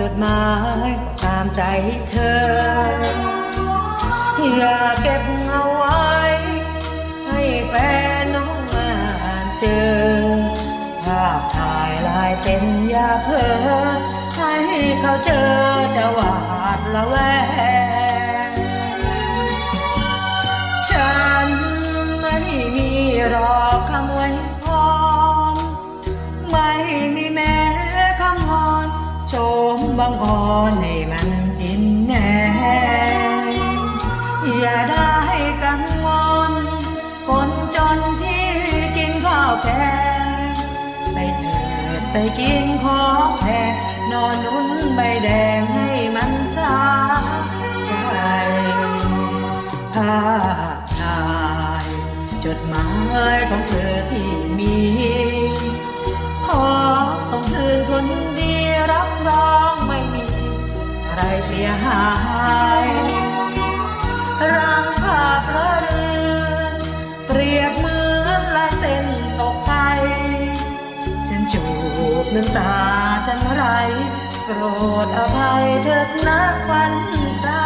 จดหมายตามใจเธอ อย่าเก็บเอาไว้ ให้แฟนน้องอ่านเจอ ภาพถ่ายลายเต็นอย่าเพ้อให้เขาเจอจะหวาดละแวงฉันไม่มีรอคำไว้ บังกรให้มันกินแหนอย่าได้กังวลคนจนที่กินข้าวแกงไปเถิดไปกินของแพงนอนนุ่นใบแดงให้มันสาใจภาพถ่ายจดหมายของเธอ ยหายรังภาพละเรือนเปรียบเหมือนลายเส้นตกไปฉันจูบน้ำตาฉันไรโปรดอภัยเถิดนะควันตา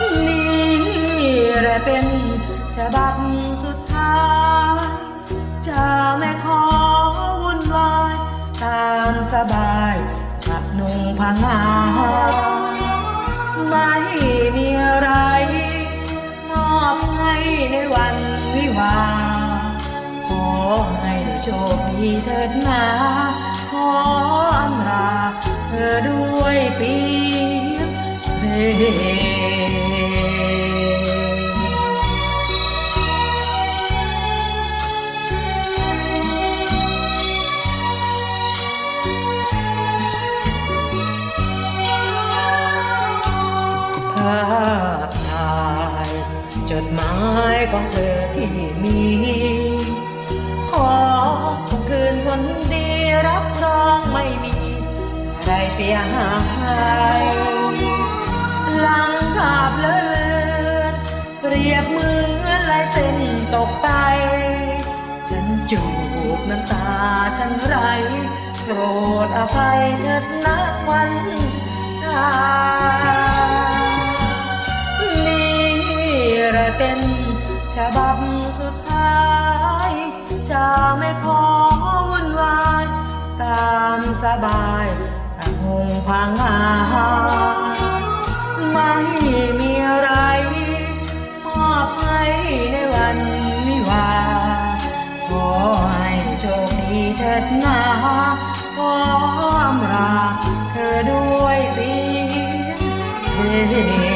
นี่แหละเป็น ไม่มีอะไร มอบให้ในวันวิวา ขอให้โชคดีเถิดนาขออำลาเธอด้วยปีเพลง จดหมายของเธอที่มี ขอคืนคนดีรับรองไม่มี อะไรเสียหายหลังภาพเลอะเลือนเปรียบเหมือนลายเส้นตกไป ฉันจูบน้ำตาฉันไรโปรดอภัยเถิดนะวันตาย เป็นฉบับสุดท้ายจะไม่ขอวุ่นวายตามสบายแต่คงพังอาไม่มีอะไรมอบให้ในวันวิวาขอให้โชคดีเถิดนาขออำลาเธอด้วยเสียง